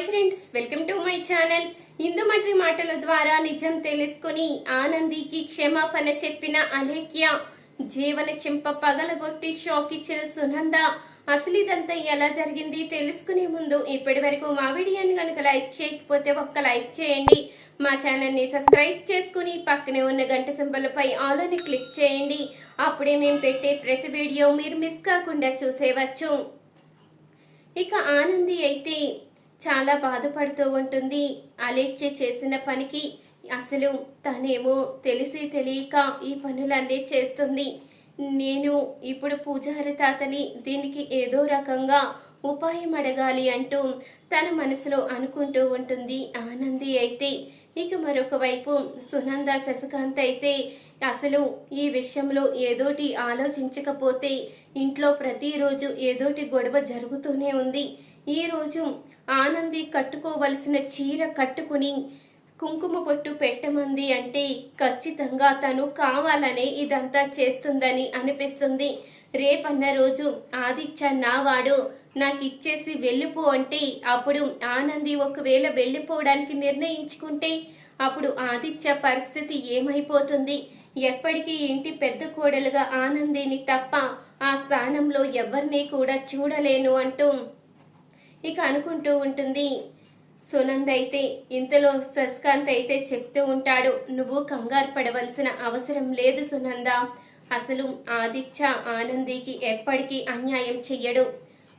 Hi friends welcome to my channel. Indumati మాటల ద్వారా నిజం తెలుసుకుని ఆనందికి క్షమాపణ చెప్పిన అలేఖ్య జీవన చింప పగలగొట్టి షాక్ ఇచ్చిన సునంద అసలు ఇదంతా ఎలా జరిగింది తెలుసుకునే ముందు ఇప్పటి వరకు మా వీడియోని కనుక లైక్ చేయకపోతే ఒక్క లైక్ చేయండి. మా ఛానల్ని సబ్స్క్రైబ్ చేసుకుని పక్కనే ఉన్న గంట సింబలపై ఆల్ అని క్లిక్ చేయండి. అప్పుడే మేము పెట్టే ప్రతి వీడియో మీరు మిస్ కాకుండా చూసేవచ్చు. ఇక ఆనంది అయితే చాలా బాధపడుతూ ఉంటుంది. అలేఖ్య చేసిన పనికి అసలు తనేమో తెలిసి తెలియక ఈ పనులన్నీ చేస్తుంది. నేను ఇప్పుడు పూజారి తాతని దీనికి ఏదో రకంగా ఉపాయం అడగాలి అంటూ తన మనసులో అనుకుంటూ ఉంటుంది. ఆనంది అయితే ఇక మరొక వైపు సునంద శశికాంత్ అయితే అసలు ఈ విషయంలో ఏదోటి ఆలోచించకపోతే ఇంట్లో ప్రతిరోజు ఏదోటి గొడవ జరుగుతూనే ఉంది. ఈ రోజు ఆనంది కట్టుకోవలసిన చీర కట్టుకుని కుంకుమ పొట్టు పెట్టమంది అంటే ఖచ్చితంగా తను కావాలనే ఇదంతా చేస్తుందని అనిపిస్తుంది. రేపన్న రోజు ఆదిత్య నావాడు నాకు ఇచ్చేసి వెళ్ళిపో అంటే అప్పుడు ఆనంది ఒకవేళ వెళ్ళిపోవడానికి నిర్ణయించుకుంటే అప్పుడు ఆదిత్య పరిస్థితి ఏమైపోతుంది? ఎప్పటికీ ఇంటి పెద్ద కోడలుగా ఆనందిని తప్ప ఆ స్థానంలో ఎవరిని కూడా చూడలేను అంటూ ఇక అనుకుంటూ ఉంటుంది. సునంద్ అయితే ఇంతలో శశికాంత్ అయితే చెప్తూ ఉంటాడు నువ్వు కంగారు పడవలసిన అవసరం లేదు సునంద. అసలు ఆదిత్య ఆనందికి ఎప్పటికీ అన్యాయం చెయ్యడు.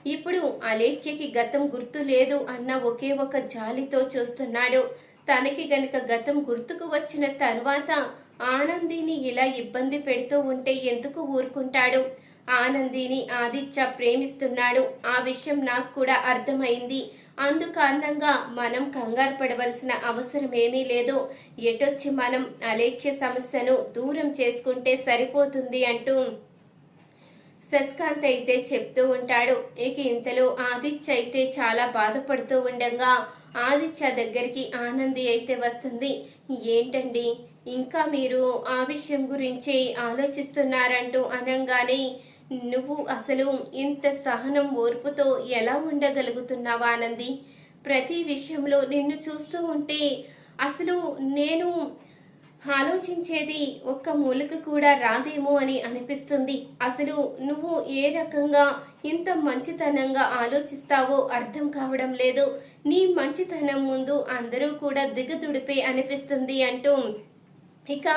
ఇప్పుడు అలేఖ్యకి గతం గుర్తు లేదు అన్న ఒకే ఒక జాలితో చూస్తున్నాడు. తనకి గనుక గతం గుర్తుకు వచ్చిన తర్వాత ఆనందిని ఇలా ఇబ్బంది పెడుతూ ఉంటే ఎందుకు ఊరుకుంటాడు? ఆనందిని ఆదిత్య ప్రేమిస్తున్నాడు. ఆ విషయం నాకు కూడా అర్థమైంది. అందుకారణంగా మనం కంగారు పడవలసిన అవసరం ఏమీ లేదు. ఎటొచ్చి మనం అలేఖ్య సమస్యను దూరం చేసుకుంటే సరిపోతుంది అంటూ శశికాంత్ అయితే చెప్తూ ఉంటాడు. ఇక ఇంతలో ఆదిత్య అయితే చాలా బాధపడుతూ ఉండగా ఆదిత్య దగ్గరికి ఆనంది అయితే వస్తుంది. ఏంటండి? ఇంకా మీరు ఆ విషయం గురించి ఆలోచిస్తున్నారంటూ అనంగానే నువ్వు అసలు ఇంత సహనం ఓర్పుతో ఎలా ఉండగలుగుతున్నావా ఆనంది ప్రతి విషయంలో నిన్ను చూస్తూ ఉంటే అసలు నేను ఆలోచించేది ఒక్క మూలక కూడా రాదేమో అని అనిపిస్తుంది. అసలు నువ్వు ఏ రకంగా ఇంత మంచితనంగా ఆలోచిస్తావో అర్థం కావడం లేదు. నీ మంచితనం ముందు అందరూ కూడా దిగదుడిపే అనిపిస్తుంది అంటూ ఇక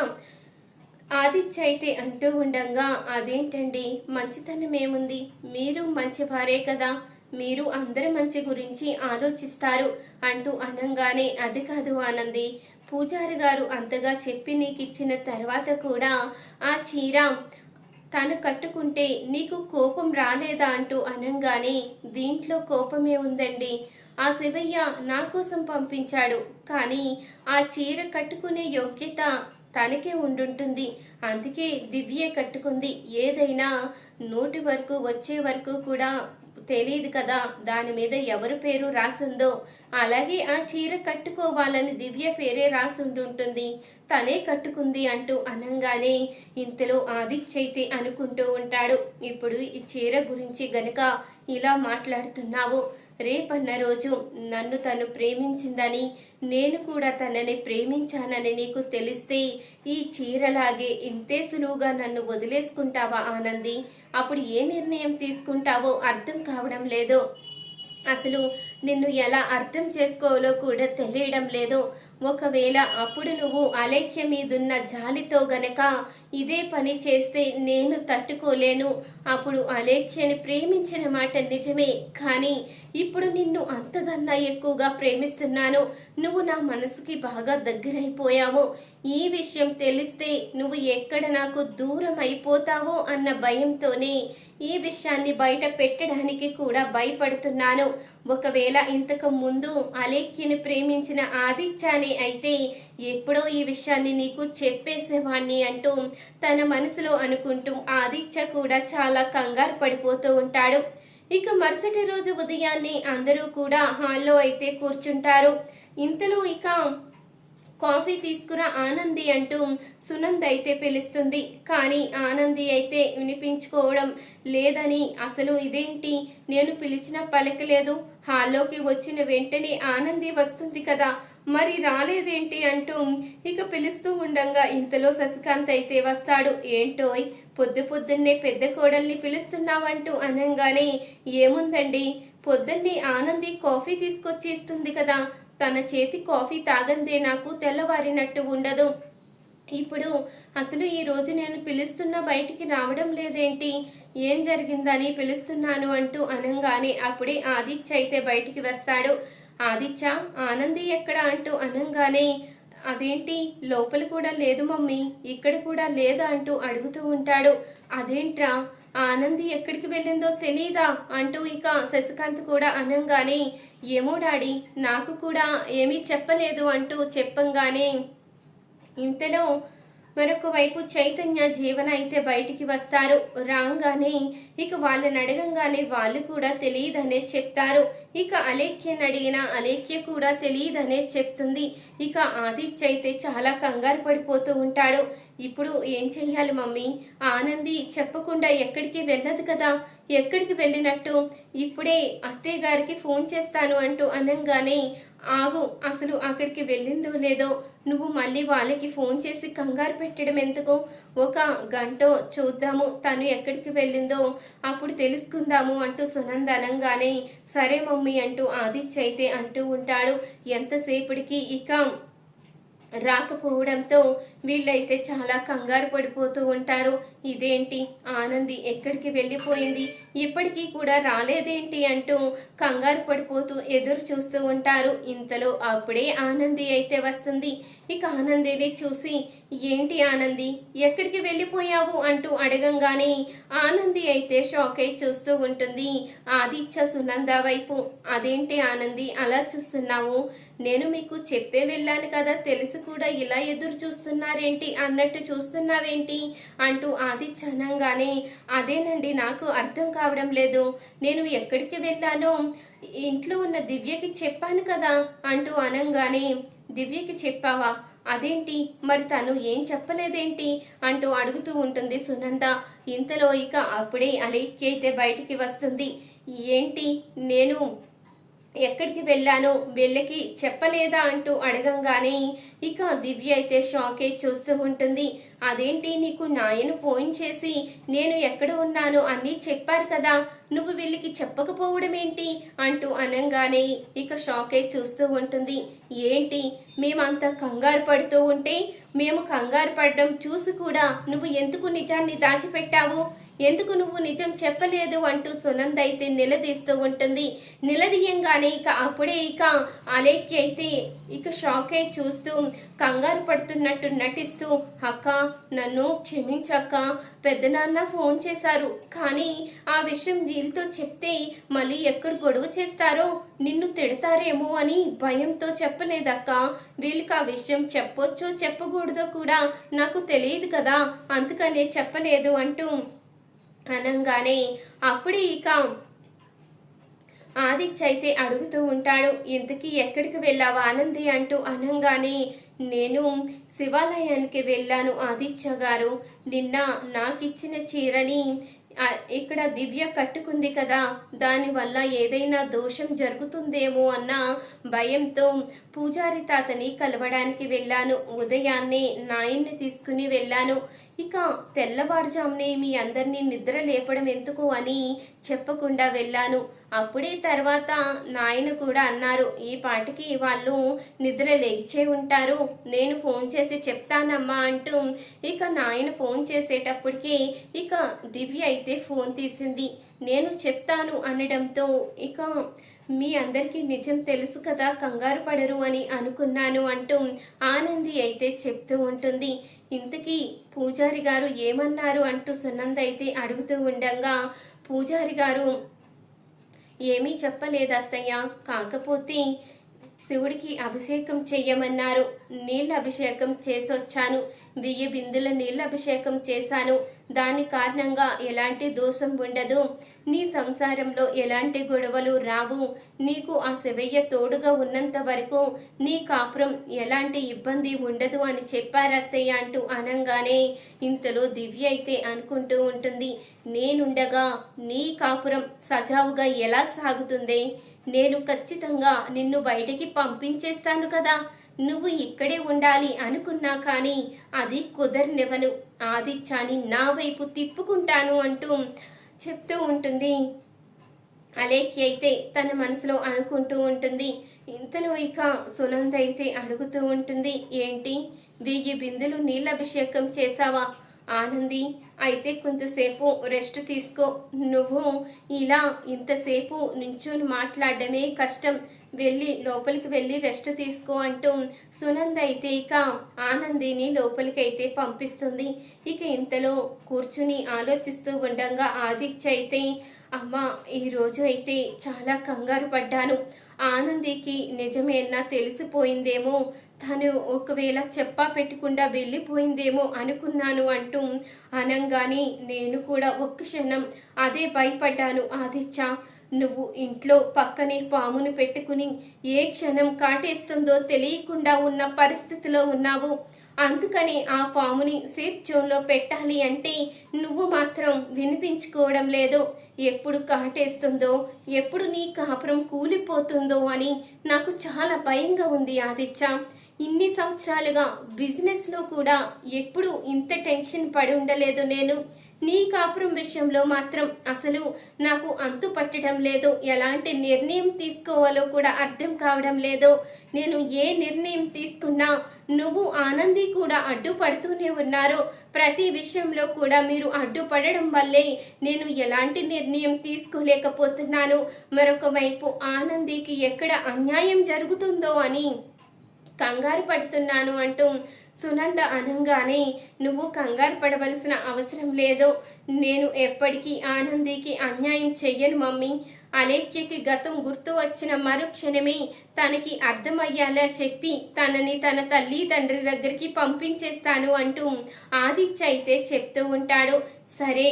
ఆదిత్య అయితే అంటూ ఉండగా అదేంటండి? మంచితనం ఏముంది? మీరు మంచివారే కదా. మీరు అందరి మంచి గురించి ఆలోచిస్తారు అంటూ అనంగానే అది కాదు ఆనంది. పూజారి గారు అంతగా చెప్పి నీకు ఇచ్చిన తర్వాత కూడా ఆ చీర తను కట్టుకుంటే నీకు కోపం రాలేదా? అంటూ అనంగానే దీంట్లో కోపమే ఉందండి. ఆ శివయ్య నా కోసం పంపించాడు. కానీ ఆ చీర కట్టుకునే యోగ్యత తనకే ఉండుంటుంది. అందుకే దివ్య కట్టుకుంది. ఏదైనా నోటి వరకు వచ్చే వరకు కూడా తెలియదు కదా దాని మీద ఎవరి పేరు రాసిందో. అలాగే ఆ చీర కట్టుకోవాలని దివ్య పేరే రాసుంటుంటుంది తనే కట్టుకుంది అంటూ అనంగానే ఇంతలో ఆదిత్యైతే అనుకుంటూ ఉంటాడు. ఇప్పుడు ఈ చీర గురించి గనుక ఇలా మాట్లాడుతున్నావు రేపన్న రోజు నన్ను తను ప్రేమించిందని నేను కూడా తనని ప్రేమించానని నీకు తెలిస్తే ఈ చీరలాగే ఇంతే సులువుగా నన్ను వదిలేసుకుంటావా ఆనంది? అప్పుడు ఏ నిర్ణయం తీసుకుంటావో అర్థం కావడం లేదు. అసలు నిన్ను ఎలా అర్థం చేసుకోవాలో కూడా తెలియడం లేదు. ఒకవేళ అప్పుడు నువ్వు అలేఖ్య మీదున్న జాలితో గనక ఇదే పని చేస్తే నేను తట్టుకోలేను. అప్పుడు అలేఖ్యని ప్రేమించిన మాట నిజమే కానీ ఇప్పుడు నిన్ను అంతకన్నా ఎక్కువగా ప్రేమిస్తున్నాను. నువ్వు నా మనసుకి బాగా దగ్గరైపోయావు. ఈ విషయం తెలిస్తే నువ్వు ఎక్కడ నాకు దూరం అయిపోతావో అన్న భయంతోనే ఈ విషయాన్ని బయట పెట్టడానికి కూడా భయపడుతున్నాను. ఒకవేళ ఇంతకు ముందు అలేఖ్యని ప్రేమించిన ఆదిత్యాన్ని అయితే ఎప్పుడో ఈ విషయాన్ని నీకు చెప్పేసేవాణ్ణి అంటూ తన మనసులో అనుకుంటూ ఆదిత్య కూడా చాలా కంగారు పడిపోతూ ఉంటాడు. ఇక మరుసటి రోజు ఉదయాన్నే అందరూ కూడా హాల్లో అయితే కూర్చుంటారు. ఇంతలో ఇక కాఫీ తీసుకురా ఆనంది అంటూ సునంద్ అయితే పిలుస్తుంది. కానీ ఆనంది అయితే వినిపించుకోవడం లేదని అసలు ఇదేంటి? నేను పిలిచిన పలకలేదు హాల్లోకి వచ్చిన వెంటనే ఆనంది వస్తుంది కదా. మరి రాలేదేంటి అంటూ ఇక పిలుస్తూ ఉండంగా ఇంతలో శశికాంత్ అయితే వస్తాడు. ఏంటోయ్ పొద్దు పొద్దున్నే పెద్ద కోడల్ని పిలుస్తున్నావంటూ అనంగానే ఏముందండి? పొద్దున్నే ఆనంది కాఫీ తీసుకొచ్చి ఇస్తుంది కదా. తన చేతి కాఫీ తాగందే నాకు తెల్లవారినట్టు ఉండదు. ఇప్పుడు అసలు ఈ రోజు నేను పిలుస్తున్న బయటికి రావడం లేదేంటి? ఏం జరిగిందని పిలుస్తున్నాను అంటూ అనంగానే అప్పుడే ఆదిత్య అయితే బయటికి వస్తాడు. ఆదిత్య ఆనంది ఎక్కడ? అంటూ అనంగానే అదేంటి? లోపల కూడా లేదు మమ్మీ. ఇక్కడ కూడా లేదా? అంటూ అడుగుతూ ఉంటాడు. అదేంట్రా? ఆనంది ఎక్కడికి వెళ్ళిందో తెలీదా? అంటూ ఇక శశికాంత్ కూడా అనంగానే ఏమో డాడీ నాకు కూడా ఏమీ చెప్పలేదు అంటూ చెప్పంగానే ఇంతలో మరొక వైపు చైతన్య జీవన అయితే బయటికి వస్తారు. రాగానే ఇక వాళ్ళని అడగంగానే వాళ్ళు కూడా తెలియదనే చెప్తారు. ఇక అలేఖ్యని అడిగిన అలేఖ్య కూడా తెలియదనే చెప్తుంది. ఇక ఆదిత్య అయితే చాలా కంగారు పడిపోతూ ఉంటాడు. ఇప్పుడు ఏం చెయ్యాలి మమ్మీ? ఆనంది చెప్పకుండా ఎక్కడికి వెళ్ళదు కదా? ఎక్కడికి వెళ్ళినట్టు? ఇప్పుడే అత్తయ్య గారికి ఫోన్ చేస్తాను అంటూ అనంగానే ఆగు అసలు అక్కడికి వెళ్ళిందో లేదో నువ్వు మళ్ళీ వాళ్ళకి ఫోన్ చేసి కంగారు పెట్టడం ఎందుకు? ఒక గంట చూద్దాము తను ఎక్కడికి వెళ్ళిందో అప్పుడు తెలుసుకుందాము అంటూ సునందనంగానే సరే మమ్మీ అంటూ ఆదిత్య అయితే అంటూ ఉంటాడు. ఎంతసేపటికి ఇక రాకపోవడంతో వీళ్ళైతే చాలా కంగారు పడిపోతూ ఉంటారు. ఇదేంటి? ఆనంది ఎక్కడికి వెళ్ళిపోయింది? ఇప్పటికీ కూడా రాలేదేంటి అంటూ కంగారు పడిపోతూ ఎదురు చూస్తూ ఉంటారు. ఇంతలో అప్పుడే ఆనంది అయితే వస్తుంది. ఇక ఆనందిని చూసి ఏంటి ఆనంది ఎక్కడికి వెళ్ళిపోయావు? అంటూ అడగంగానే ఆనంది అయితే షాక్ అయి చూస్తూ ఉంటుంది. ఆదిత్య సునంద వైపు అదేంటి ఆనంది అలా చూస్తున్నావు? నేను మీకు చెప్పే వెళ్ళాను కదా తెలిసి కూడా ఇలా ఎదురు చూస్తున్నారేంటి అన్నట్టు చూస్తున్నావేంటి? అంటూ ఆదిత్య అనంగానే అదేనండి నాకు అర్థం కావడం లేదు. నేను ఎక్కడికి వెళ్ళానో? ఇంట్లో ఉన్న దివ్యకి చెప్పాను కదా అంటూ అనంగానే దివ్యకి చెప్పావా? అదేంటి? మరి తను ఏం చెప్పలేదేంటి? అంటూ అడుగుతూ ఉంటుంది సునంద. ఇంతలో ఇక అప్పుడే అలేఖ్య అయితే బయటికి వస్తుంది. ఏంటి? నేను ఎక్కడికి వెళ్ళాను వెళ్ళకి చెప్పలేదా అంటూ అడగంగానే ఇక దివ్య అయితే షాకే చూస్తూ ఉంటుంది. అదేంటి నీకు నాయను ఫోన్ చేసి నేను ఎక్కడ ఉన్నానో అన్నీ చెప్పారు కదా నువ్వు వీళ్ళకి చెప్పకపోవడం ఏంటి అంటూ అనంగానే ఇక షాకే చూస్తూ ఉంటుంది. ఏంటి మేమంతా కంగారు పడుతూ ఉంటే మేము కంగారు పడడం చూసి కూడా నువ్వు ఎందుకు నిజాన్ని దాచిపెట్టావు? ఎందుకు నువ్వు నిజం చెప్పలేదు అంటూ సునంద అయితే నిలదీస్తూ ఉంటుంది. నిలదీయంగానే ఇక అప్పుడే ఇక అలేఖ్య అయితే ఇక షాక్ అయి చూస్తూ కంగారు పడుతున్నట్టు నటిస్తూ అక్క నన్ను క్షమించక్క పెద్దనాన్న ఫోన్ చేశారు. కానీ ఆ విషయం వీళ్ళతో చెప్తే మళ్ళీ ఎక్కడ గొడవ చేస్తారో నిన్ను తిడతారేమో అని భయంతో చెప్పలేదక్క. వీళ్ళకి ఆ విషయం చెప్పొచ్చో చెప్పకూడదో కూడా నాకు తెలియదు కదా. అందుకనే చెప్పలేదు అంటూ అనంగానే అప్పుడే ఇక ఆదిత్య అయితే అడుగుతూ ఉంటాడు ఇంతకీ ఎక్కడికి వెళ్ళావా ఆనంది? అంటూ అనంగానే నేను శివాలయానికి వెళ్ళాను ఆదిత్య గారు. నిన్న నాకిచ్చిన చీరని ఇక్కడ దివ్య కట్టుకుంది కదా. దానివల్ల ఏదైనా దోషం జరుగుతుందేమో అన్న భయంతో పూజారి తాతని కలవడానికి వెళ్ళాను. ఉదయాన్నే నాయన్ని తీసుకుని వెళ్ళాను. ఇక తెల్లవారుజామునే మీ అందరినీ నిద్ర లేపడం ఎందుకు అని చెప్పకుండా వెళ్ళాను. అప్పుడే తర్వాత నాయన కూడా అన్నారు ఈ పాటికి వాళ్ళు నిద్ర లేచే ఉంటారు. నేను ఫోన్ చేసి చెప్తానమ్మా అంటూ ఇక నాయన ఫోన్ చేసేటప్పటికి ఇక దివ్య అయితే ఫోన్ తీసింది. నేను చెప్తాను అనడంతో ఇక మీ అందరికీ నిజం తెలుసు కదా కంగారు పడరు అని అనుకున్నాను అంటూ ఆనంది అయితే చెప్తూ ఉంటుంది. ఇంతకీ పూజారి గారు ఏమన్నారు అంటూ సునంద అయితే అడుగుతూ ఉండగా పూజారి గారు ఏమీ చెప్పలేదు అత్తయ్య కాకపోతే శివుడికి అభిషేకం చెయ్యమన్నారు. నీళ్ళ అభిషేకం చేసొచ్చాను. వెయ్యి బిందుల నీళ్ళ అభిషేకం చేశాను. దాని కారణంగా ఎలాంటి దోషం ఉండదు. నీ సంసారంలో ఎలాంటి గొడవలు రావు. నీకు ఆ శివయ్య తోడుగా ఉన్నంత వరకు నీ కాపురం ఎలాంటి ఇబ్బంది ఉండదు అని చెప్పారత్తయ్య అంటూ అనంగానే ఇంతలో దివ్య అయితే అనుకుంటూ ఉంటుంది. నేనుండగా నీ కాపురం సజావుగా ఎలా సాగుతుంది? నేను ఖచ్చితంగా నిన్ను బయటికి పంపించేస్తాను కదా. నువ్వు ఇక్కడే ఉండాలి అనుకున్నా కానీ అది కుదరనివ్వను. ఆదిత్యాన్ని నా వైపు తిప్పుకుంటాను అంటూ చెప్తూ ఉంటుంది. అలేఖ్య అయితే తన మనసులో అనుకుంటూ ఉంటుంది. ఇంతలో ఇక సునంద అయితే అడుగుతూ ఉంటుంది ఏంటి? వెయ్యి బిందులు నీళ్ళభిషేకం చేశావా? చేసావా ఆనంది అయితే కొంతసేపు రెస్ట్ తీసుకో. నువ్వు ఇలా ఇంతసేపు నించుని మాట్లాడడమే కష్టం. వెళ్ళి లోపలికి వెళ్ళి రెస్ట్ తీసుకో అంటూ సునంద అయితే ఇక ఆనందిని లోపలికి అయితే పంపిస్తుంది. ఇక ఇంతలో కూర్చుని ఆలోచిస్తూ ఉండగా ఆదిత్య అయితే అమ్మ ఈరోజు అయితే చాలా కంగారు పడ్డాను. ఆనందికి నిజమేనా తెలిసిపోయిందేమో. తను ఒకవేళ చెప్పా పెట్టకుండా వెళ్ళిపోయిందేమో అనుకున్నాను అంటూ అనంగానే నేను కూడా ఒక్క క్షణం అదే భయపడ్డాను ఆదిత్య. నువ్వు ఇంట్లో పక్కనే పామును పెట్టుకుని ఏ క్షణం కాటేస్తుందో తెలియకుండా ఉన్న పరిస్థితిలో ఉన్నావు. అందుకని ఆ పాముని సేఫ్ జోన్లో పెట్టాలి అంటే నువ్వు మాత్రం వినిపించుకోవడం లేదు. ఎప్పుడు కాటేస్తుందో ఎప్పుడు నీ కాపురం కూలిపోతుందో అని నాకు చాలా భయంగా ఉంది ఆదిత్య. ఇన్ని సంవత్సరాలుగా బిజినెస్లో కూడా ఎప్పుడు ఇంత టెన్షన్ పడి ఉండలేదు నేను. నీ కాపురం విషయంలో మాత్రం అసలు నాకు అంతు పట్టడం లేదు. ఎలాంటి నిర్ణయం తీసుకోవాలో కూడా అర్థం కావడం లేదు. నేను ఏ నిర్ణయం తీసుకున్నా నువ్వు ఆనంది కూడా అడ్డుపడుతూనే ఉన్నారు. ప్రతి విషయంలో కూడా మీరు అడ్డుపడడం వల్లే నేను ఎలాంటి నిర్ణయం తీసుకోలేకపోతున్నాను. మరొక వైపు ఆనందికి ఎక్కడ అన్యాయం జరుగుతుందో అని కంగారు పడుతున్నాను అంటూ సునంద అనంగానే నువ్వు కంగారు పడవలసిన అవసరం లేదు. నేను ఎప్పటికీ ఆనందికి అన్యాయం చెయ్యను మమ్మీ. అలేఖ్యకి గతం గుర్తు వచ్చిన మరుక్షణమే తనకి అర్థమయ్యేలా చెప్పి తనని తన తల్లి తండ్రి దగ్గరికి పంపించేస్తాను అంటూ ఆదిత్య అయితే చెప్తూ ఉంటాడు. సరే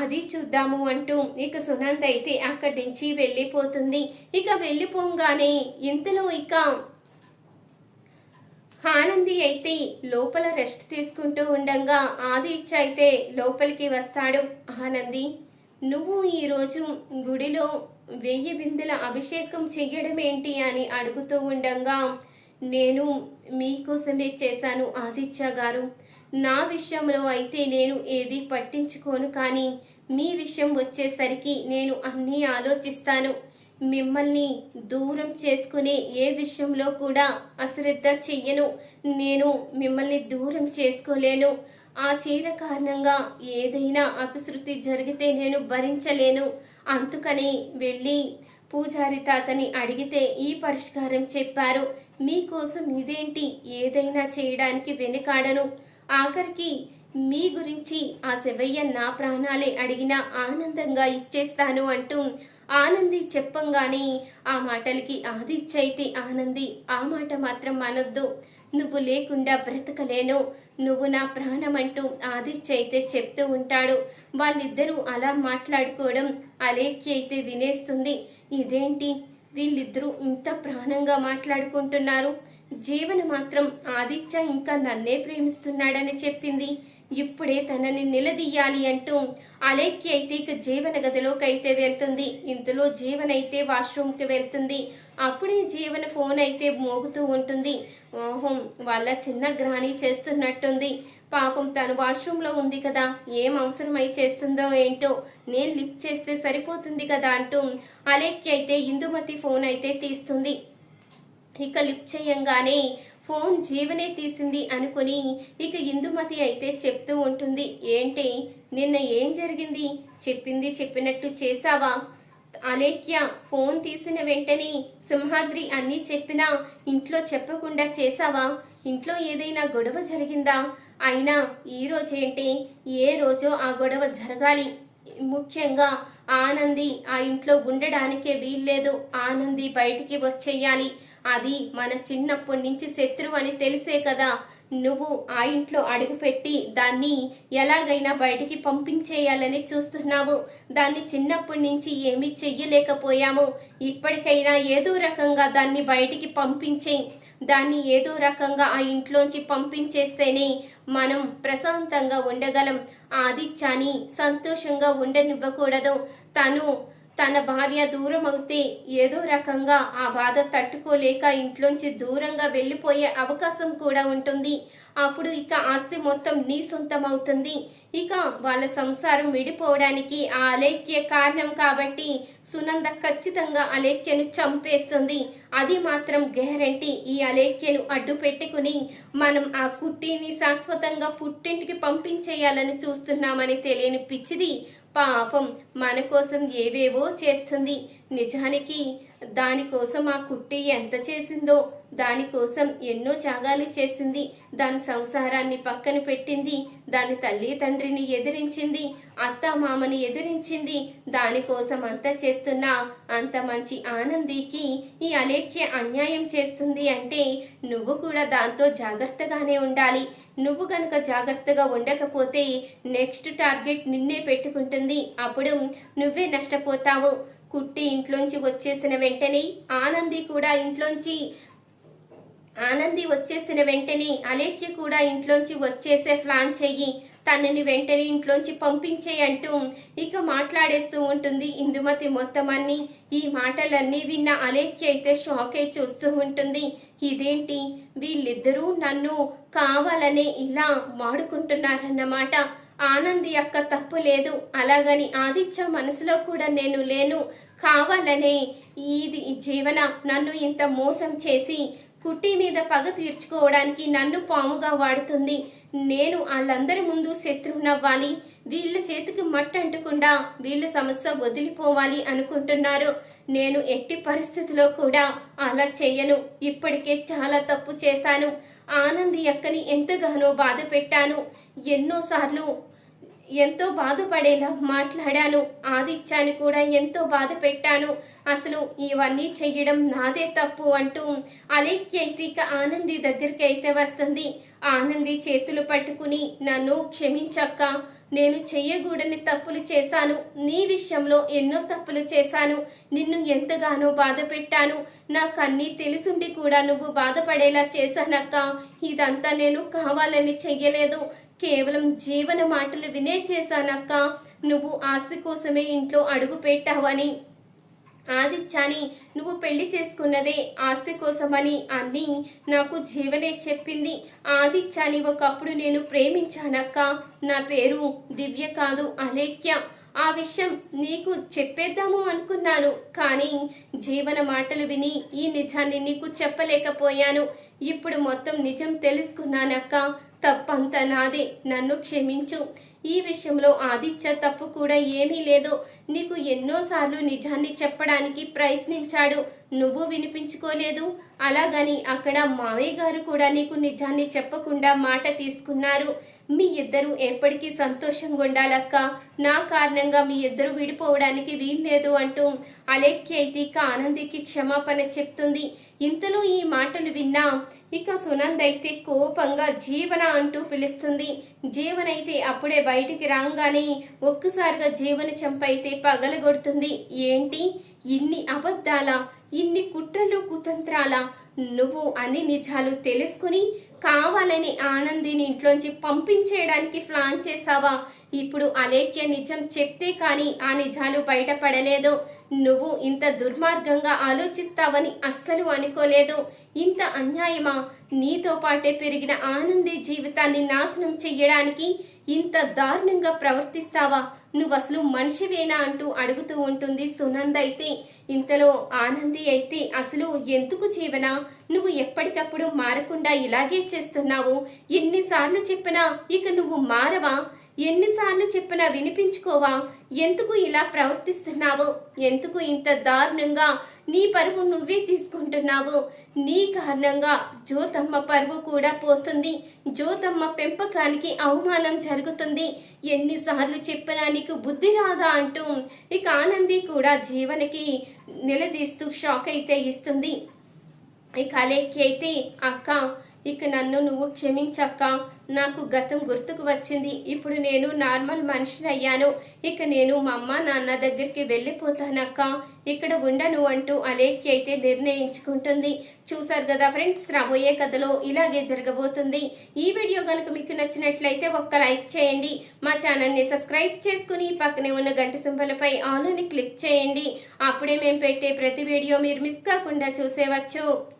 అది చూద్దాము అంటూ ఇక సునంద అయితే అక్కడి నుంచి వెళ్ళిపోతుంది. ఇక వెళ్ళిపోగానే ఇంతలో ఇక ఆనంది అయితే లోపల రెస్ట్ తీసుకుంటూ ఉండగా ఆదిత్య అయితే లోపలికి వస్తాడు ఆనంది. నువ్వు ఈరోజు గుడిలో వెయ్యి బిందెల అభిషేకం చెయ్యడం ఏంటి అని అడుగుతూ ఉండగా నేను మీకోసమే చేశాను ఆదిత్య గారు. నా విషయంలో అయితే నేను ఏది పట్టించుకోను కానీ మీ విషయం వచ్చేసరికి నేను అన్నీ ఆలోచిస్తాను. మిమ్మల్ని దూరం చేసుకునే ఏ విషయంలో కూడా అశ్రద్ధ చెయ్యను. నేను మిమ్మల్ని దూరం చేసుకోలేను. ఆ చీర కారణంగా ఏదైనా అపశృతి జరిగితే నేను భరించలేను. అందుకని వెళ్ళి పూజారి తాతని అడిగితే ఈ పరిష్కారం చెప్పారు. మీకోసం ఇదేంటి? ఏదైనా చేయడానికి వెనుకాడను. ఆఖరికి మీ గురించి ఆ శివయ్య నా ప్రాణాలే అడిగినా ఆనందంగా ఇచ్చేస్తాను అంటూ ఆనంది చెప్పంగానే ఆ మాటలకి ఆదిత్యైతే ఆనంది ఆ మాట మాత్రం అనొద్దు. నువ్వు లేకుండా బ్రతకలేను. నువ్వు నా ప్రాణం అంటూ ఆదిత్య అయితే చెప్తూ ఉంటాడు. వాళ్ళిద్దరూ అలా మాట్లాడుకోవడం అలేఖ్య అయితే వినేస్తుంది. ఇదేంటి? వీళ్ళిద్దరూ ఇంత ప్రాణంగా మాట్లాడుకుంటున్నారు. జీవన మాత్రం ఆదిత్య ఇంకా నన్నే ప్రేమిస్తున్నాడని చెప్పింది. ఇప్పుడే తనని నిలదీయాలి అంటూ అలేఖ్య అయితే ఇక జీవన గదిలోకి అయితే వెళ్తుంది. ఇంతలో జీవన్ అయితే వాష్రూమ్కి వెళ్తుంది. అప్పుడే జీవన ఫోన్ అయితే మోగుతూ ఉంటుంది. ఓహం వాళ్ళ చిన్న గ్రాణి చేస్తున్నట్టుంది. పాపం తను వాష్రూమ్లో ఉంది కదా. ఏం అవసరమై చేస్తుందో ఏంటో నేను లిఫ్ట్ చేస్తే సరిపోతుంది కదా అంటూ అలేఖ్య అయితే ఇందుమతి ఫోన్ అయితే తీస్తుంది. ఇక లిఫ్ట్ చేయంగానే ఫోన్ జీవనే తీసింది అనుకుని ఇక ఇందుమతి అయితే చెప్తూ ఉంటుంది. ఏంటి? నిన్న ఏం జరిగింది? చెప్పింది చెప్పినట్టు చేశావా? అలేఖ్య ఫోన్ తీసిన వెంటనే సింహాద్రి అన్నీ చెప్పినా ఇంట్లో చెప్పకుండా చేశావా? ఇంట్లో ఏదైనా గొడవ జరిగిందా? అయినా ఈ రోజేంటి ఏ రోజో ఆ గొడవ జరగాలి. ముఖ్యంగా ఆనంది ఆ ఇంట్లో ఉండడానికే వీల్లేదు. ఆనంది బయటికి వచ్చేయాలి. అది మన చిన్నప్పటి నుంచి శత్రువు అని తెలిసే కదా. నువ్వు ఆ ఇంట్లో అడుగుపెట్టి దాన్ని ఎలాగైనా బయటికి పంపించేయాలని చూస్తున్నావు. దాన్ని చిన్నప్పటి నుంచి ఏమీ చెయ్యలేకపోయాము. ఇప్పటికైనా ఏదో రకంగా దాన్ని బయటికి పంపించే దాన్ని ఏదో రకంగా ఆ ఇంట్లోంచి పంపించేస్తేనే మనం ప్రశాంతంగా ఉండగలం. ఆదిత్యాని సంతోషంగా ఉండనివ్వకూడదు. తను తన భార్య దూరం అవుతే ఏదో రకంగా ఆ బాధ తట్టుకోలేక ఇంట్లోంచి దూరంగా వెళ్ళిపోయే అవకాశం కూడా ఉంటుంది. అప్పుడు ఇక ఆస్తి మొత్తం నీ సొంతం అవుతుంది ఇక వాళ్ళ సంసారం విడిపోవడానికి ఆ అలేఖ్య కారణం కాబట్టి సునంద ఖచ్చితంగా అలేఖ్యను చంపేస్తుంది. అది మాత్రం గ్యారంటీ. ఈ అలేఖ్యను అడ్డు పెట్టుకుని మనం ఆ కుట్టిని శాశ్వతంగా పుట్టింటికి పంపించేయాలని చూస్తున్నామని తెలియని పిచ్చిది పాపం మన కోసం ఏవేవో చేస్తుంది. నిజానికి దానికోసం ఆ కుట్టి ఎంత చేసిందో దానికోసం ఎన్నో త్యాగాలు చేసింది. దాని సంసారాన్ని పక్కన పెట్టింది. దాని తల్లి తండ్రిని ఎదిరించింది. అత్త మామని ఎదిరించింది. దానికోసం అంతా చేస్తున్న అంత మంచి ఆనందికి ఈ అలేఖ్య అన్యాయం చేస్తుంది అంటే నువ్వు కూడా దాంతో జాగ్రత్తగానే ఉండాలి. నువ్వు గనక జాగ్రత్తగా ఉండకపోతే నెక్స్ట్ టార్గెట్ నిన్నే పెట్టుకుంటుంది. అప్పుడు నువ్వే నష్టపోతావు. కుట్టి ఇంట్లోంచి వచ్చేసిన వెంటనే ఆనంది కూడా ఇంట్లోంచి ఆనంది వచ్చేసిన వెంటనే అలేఖ్య కూడా ఇంట్లోంచి వచ్చేసే ప్లాన్ చెయ్యి. తనని వెంటనే ఇంట్లోంచి పంపించేయి అంటూ ఇక మాట్లాడేస్తూ ఉంటుంది ఇందుమతి మొత్తం అన్ని. ఈ మాటలన్నీ విన్న అలేఖ్య అయితే షాక్ అయి చూస్తూ ఉంటుంది. ఇదేంటి? వీళ్ళిద్దరూ నన్ను కావాలనే ఇలా వాడుకుంటున్నారన్నమాట ఆనంది యొక్క తప్పు లేదు. అలాగని ఆదిత్య మనసులో కూడా నేను లేను. కావాలనే ఇది ఈ జీవన. నన్ను ఇంత మోసం చేసి కుట్టి మీద పగ తీర్చుకోవడానికి నన్ను పాముగా వాడుతుంది. నేను వాళ్ళందరి ముందు శత్రువునవ్వాలి వీళ్ళ చేతికి మట్టి అంటకుండా వీళ్ళ సమస్య వదిలిపోవాలి అనుకుంటున్నారు. నేను ఎట్టి పరిస్థితిలో కూడా అలా చెయ్యను. ఇప్పటికే చాలా తప్పు చేశాను. ఆనంది అక్కని ఎంతగానో బాధ పెట్టాను. ఎన్నోసార్లు ఎంతో బాధపడేలా మాట్లాడాను. ఆదిత్యాన్ని కూడా ఎంతో బాధ పెట్టాను. అసలు ఇవన్నీ చెయ్యడం నాదే తప్పు అంటూ అలేఖ్య అయితే ఇక ఆనంది దగ్గరికి అయితే వస్తుంది. ఆనంది చేతులు పట్టుకుని నన్ను క్షమించక్క. నేను చెయ్యగూడని తప్పులు చేశాను. నీ విషయంలో ఎన్నో తప్పులు చేశాను. నిన్ను ఎంతగానో బాధ పెట్టాను. నాకు అన్నీ తెలిసుండి కూడా నువ్వు బాధపడేలా చేశానక్క. ఇదంతా నేను కావాలని చెయ్యలేదు. కేవలం జీవన మాటలు వినే చేశానక్క. నువ్వు ఆస్తి కోసమే ఇంట్లో అడుగు పెట్టావని. ఆదిత్యాని నువ్వు పెళ్ళి చేసుకున్నదే ఆస్తి కోసమని అన్ని నాకు జీవనే చెప్పింది ఆదిత్యాని. ఒకప్పుడు నేను ప్రేమించానక్క. నా పేరు దివ్య కాదు అలేఖ్య. ఆ విషయం నీకు చెప్పేద్దాము అనుకున్నాను. కానీ జీవన మాటలు విని ఈ నిజాన్ని నీకు చెప్పలేకపోయాను. ఇప్పుడు మొత్తం నిజం తెలుసుకున్నానక్క. తప్పంతా నాదే. నన్ను క్షమించు. ఈ విషయంలో ఆదిత్య తప్పు కూడా ఏమీ లేదు. నీకు ఎన్నోసార్లు నిజాన్ని చెప్పడానికి ప్రయత్నించాడు. నువ్వు వినిపించుకోలేదు. అలాగని అక్కడ మావయ్య గారు కూడా నీకు నిజాన్ని చెప్పకుండా మాట తీసుకున్నారు. మీ ఇద్దరు ఎప్పటికీ సంతోషంగా ఉండాలక్క. నా కారణంగా మీ ఇద్దరు విడిపోవడానికి వీల్లేదు అంటూ అలేఖ్య అయితే ఇక ఆనందికి క్షమాపణ చెప్తుంది. ఇంతలో ఈ మాటలు విన్నా ఇక సునంద్ అయితే కోపంగా జీవన అంటూ పిలుస్తుంది. జీవన అయితే అప్పుడే బయటికి రాగానే ఒక్కసారిగా జీవన చంపైతే పగలగొడుతుంది. ఏంటి? ఇన్ని అబద్ధాల? ఇన్ని కుట్రలు కుతంత్రాల? నువ్వు అన్ని నిజాలు తెలుసుకుని కావాలని ఆనందిని ఇంట్లోంచి పంపించేయడానికి ప్లాన్ చేసావా ఇప్పుడు అలేఖ్య నిజం చెప్తే కానీ ఆ నిజాలు బయటపడలేదు. నువ్వు ఇంత దుర్మార్గంగా ఆలోచిస్తావని అస్సలు అనుకోలేదు. ఇంత అన్యాయమా? నీతో పాటే పెరిగిన ఆనంది జీవితాన్ని నాశనం చెయ్యడానికి ఇంత దారుణంగా ప్రవర్తిస్తావా? నువ్వు అసలు మనిషివేనా అంటూ అడుగుతూ ఉంటుంది సునంద అయితే. ఇంతలో ఆనంది అయితే అసలు ఎందుకు జీవన? నువ్వు ఎప్పటికప్పుడు మారకుండా ఇలాగే చేస్తున్నావు. ఎన్నిసార్లు చెప్పినా ఇక నువ్వు మారవా? ఎన్నిసార్లు చెప్పినా వినిపించుకోవా? ఎందుకు ఇలా ప్రవర్తిస్తున్నావు? ఎందుకు ఇంత దారుణంగా నీ పరువు నువ్వే తీసుకుంటున్నావు? నీ కారణంగా జ్యోతమ్మ పరువు కూడా పోతుంది. జ్యోతమ్మ పెంపకానికి అవమానం జరుగుతుంది. ఎన్నిసార్లు చెప్పినా నీకు బుద్ధి రాదా అంటూ ఇక ఆనంది కూడా జీవనకి నిలదీస్తూ షాక్ అయితే ఇస్తుంది. ఇక అలేకి అయితే అక్క ఇక నన్ను నువ్వు క్షమించక్క. నాకు గతం గుర్తుకు వచ్చింది. ఇప్పుడు నేను నార్మల్ మనిషిని అయ్యాను. ఇక నేను మా అమ్మ నాన్న దగ్గరికి వెళ్ళిపోతానక్క. ఇక్కడ ఉండను అంటూ అలేఖ్య అయితే నిర్ణయించుకుంటుంది. చూసారు కదా ఫ్రెండ్స్ రాబోయే కథలో ఇలాగే జరగబోతుంది. ఈ వీడియో కనుక మీకు నచ్చినట్లయితే ఒక్క లైక్ చేయండి. మా ఛానల్ని సబ్స్క్రైబ్ చేసుకుని పక్కనే ఉన్న గంట సింబలపై ఆల్ అని క్లిక్ చేయండి. అప్పుడే మేము పెట్టే ప్రతి వీడియో మీరు మిస్ కాకుండా చూసేవచ్చు.